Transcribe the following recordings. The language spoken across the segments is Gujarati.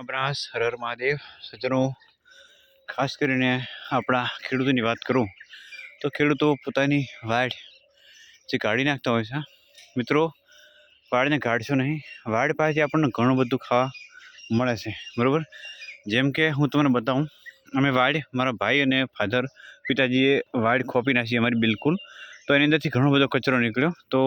અબ્રાસ હર હર મહાદેવ. સજ્જનો, ખાસ કરીને આપણા ખેડૂતોની વાત કરું, તો ખેડૂતો પોતાની વાડ જે કાઢી નાખતા હોય છે મિત્રો, વાડને કાઢશો નહીં. વાડ પાસેથી આપણને ઘણું બધું ખાવા મળે છે, બરાબર? જેમ કે હું તમને બતાવું, અમે વાડ મારા ભાઈ અને ફાધર પિતાજીએ વાડ ખોપી નાખી અમારી બિલકુલ. તો એની અંદરથી ઘણો બધો કચરો નીકળ્યો. તો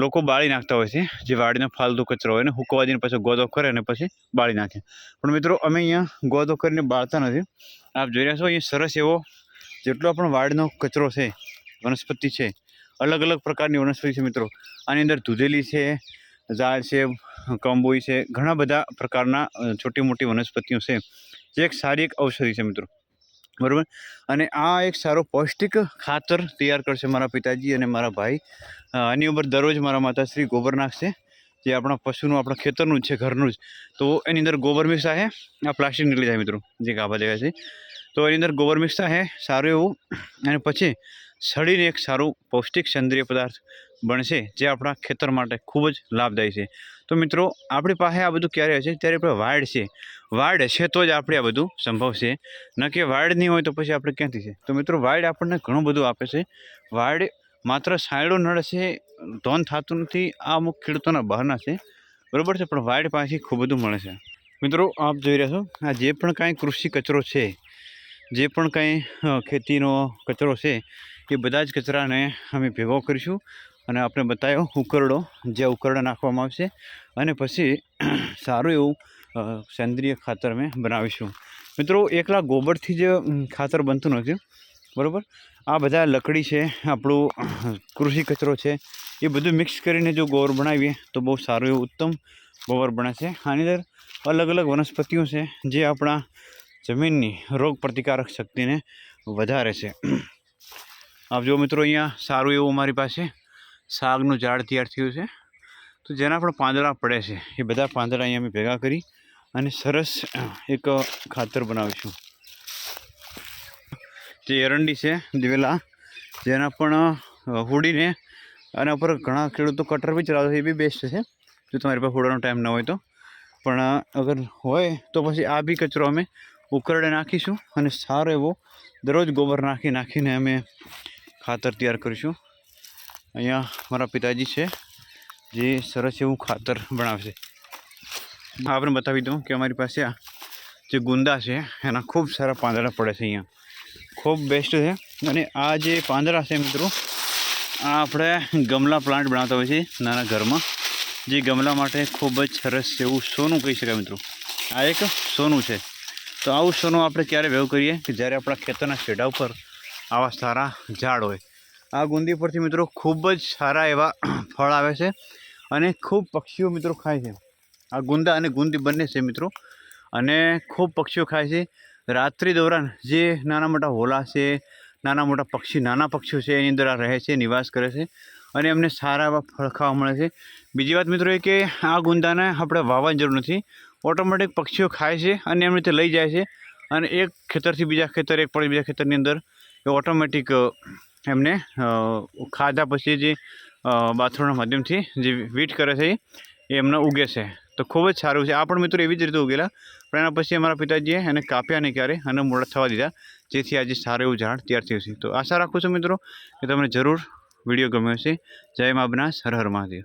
લોકો બાળી નાખતા હોય છે. જે વાડીનો ફાલતુ કચરો હોય ને હુકવા દઈને પછી ગોદો કરે અને પછી બાળી નાખે. પણ મિત્રો, અમે અહીંયા ગોદો કરીને બાળતા નથી. આપ જોઈ રહ્યા છો, અહીંયા સરસ એવો જેટલો પણ વાડનો કચરો છે, વનસ્પતિ છે, અલગ અલગ પ્રકારની વનસ્પતિ છે મિત્રો. આની અંદર દૂધેલી છે, ઝાડ છે, કંબોઈ છે, ઘણા બધા પ્રકારના છોટી મોટી વનસ્પતિઓ છે. જે એક સારી એક ઔષધિ છે મિત્રો. બરાબર? અને આ એક સારો પૌષ્ટિક ખાતર તૈયાર કરશે મારા પિતાજી અને મારા ભાઈ. આની ઉપર દરરોજ મારા માતાશ્રી ગોબર નાખશે, જે આપણા પશુનું, આપણા ખેતરનું જ છે, ઘરનું જ. તો એની અંદર ગોબર મિક્સ થાય આ પ્લાસ્ટિક નીકળી જાય મિત્રો, જે ગાભા દેખાય છે. તો એની અંદર ગોબર મિક્સ થાય સારું એવું. અને પછી સડીને એક સારું પૌષ્ટિક સેન્દ્રિય પદાર્થ બનશે, જે આપણા ખેતર માટે ખૂબ જ લાભદાયી છે. તો મિત્રો, આપણી પાસે આ બધું ક્યારે હશે? ત્યારે આપણે વાડ છે. વાડ હશે તો જ આપણે આ બધું સંભવ છે. ન કે વાડ નહીં હોય તો પછી આપણે ક્યાંથી છે? તો મિત્રો, વાડ આપણને ઘણું બધું આપે છે. વાડ માત્ર સાયડો નળ છે, ધોન થતું નથી, આ અમુક ખેડૂતોના બહારના છે. બરાબર છે, પણ વાડ પાસેથી ખૂબ બધું મળે છે. મિત્રો, આપ જોઈ રહ્યા છો, આ જે પણ કાંઈ કૃષિ કચરો છે જે પણ કાંઈ ખેતીનો કચરો છે, એ બધા જ કચરાને અમે ભેગો કરીશું અને આપણે બતાવ્યો ઉકરડો, જે ઉકરડા નાખવામાં આવશે અને પછી સારું એવું સેન્દ્રિય ખાતર અમે બનાવીશું. મિત્રો, એકલા ગોબરથી જ ખાતર બનતું નથી, બરાબર? આ બધા લકડી છે, આપણું કૃષિ કચરો છે, એ બધું મિક્સ કરીને જો ગોબર બનાવીએ, તો બહુ સારું એવું ઉત્તમ ગોબર બને છે. આની અંદર અલગ અલગ વનસ્પતિઓ છે, જે આપણા જમીનની રોગ પ્રતિકારક શક્તિને વધારે છે. આપ જો મિત્રો, અહીંયા સારું એવું અમારી પાસે શાકનું ઝાડ તૈયાર થયું છે. તો જેના પણ પાંદડા પડે છે, એ બધા પાંદડા અહીંયા અમે ભેગા કરી અને સરસ એક ખાતર બનાવીશું. જે એરંડી છે, દિવેલા, જેના પણ હુડીને આના ઉપર ઘણા ખેડૂતો કટર બી ચલાવે છે એ બી બેસ્ટ છે. જો તમારી પાસે હુડાનો ટાઈમ ન હોય તો. પણ અગર હોય તો પછી આ બી કચરો અમે ઉકરડે નાખીશું અને સારો એવો દરરોજ ગોબર નાખી નાખીને અમે ખાતર તૈયાર કરીશું. અહીંયા મારા પિતાજી છે, જે સરસ એવું ખાતર બનાવશે આપણે બતાવી દઉં કે અમારી પાસે આ જે ગુંદા છે, એના ખૂબ સારા પાંદડા પડે છે અહીંયા. ખૂબ બેસ્ટ છે અને આ જે પાંદડા છે મિત્રો, આ આપણે ગમલા પ્લાન્ટ બનાવતા હોય છે નાના ઘરમાં. જે ગમલા માટે ખૂબ જ સરસ એવું સોનું કહી શકાય મિત્રો. આ એક સોનું છે. તો આવું સોનું આપણે ક્યારે ભેગું કરીએ? કે જ્યારે આપણા ખેતરના છેડા ઉપર આવા સારા ઝાડ હોય. આ ગુંદી પરથી મિત્રો ખૂબ જ સારા એવા ફળ આવે છે અને ખૂબ પક્ષીઓ મિત્રો ખાય છે. આ ગુંદા અને ગુંદી બંને છે મિત્રો. અને ખૂબ પક્ષીઓ ખાય છે. રાત્રિ દોરાન જે નાના મોટા હોલા છે, નાના મોટા પક્ષી, નાના પક્ષીઓ છે, એની અંદર આ રહે છે, નિવાસ કરે છે અને એમને સારા એવા ફળ ખાવા મળે છે. બીજી વાત મિત્રો એ કે આ ગુંદાને આપણે વાવવાની જરૂર નથી. ઓટોમેટિક પક્ષીઓ ખાય છે અને એમ રીતે લઈ જાય છે. અને એક ખેતરથી બીજા ખેતર, એક પડે બીજા ખેતરની અંદર એ ઓટોમેટિક એમને ખાધા પછી જે બાથરૂમના માધ્યમથી જે વીટ કરે છે એ એમને ઉગે છે. તો ખૂબ જ સારું છે. આ પણ મિત્રો એવી જ રીતે ઉગેલા. પણ એના પછી અમારા પિતાજીએ એને કાપ્યા નહીં ક્યારે અને મોડા થવા દીધા. જેથી આજે સારું એવું ઝાડ તૈયાર થયું છે. તો આશા રાખું છું મિત્રો કે તમને જરૂર વીડિયો ગમ્યો છે જય મા બનાસ. હર હર મહાદેવ.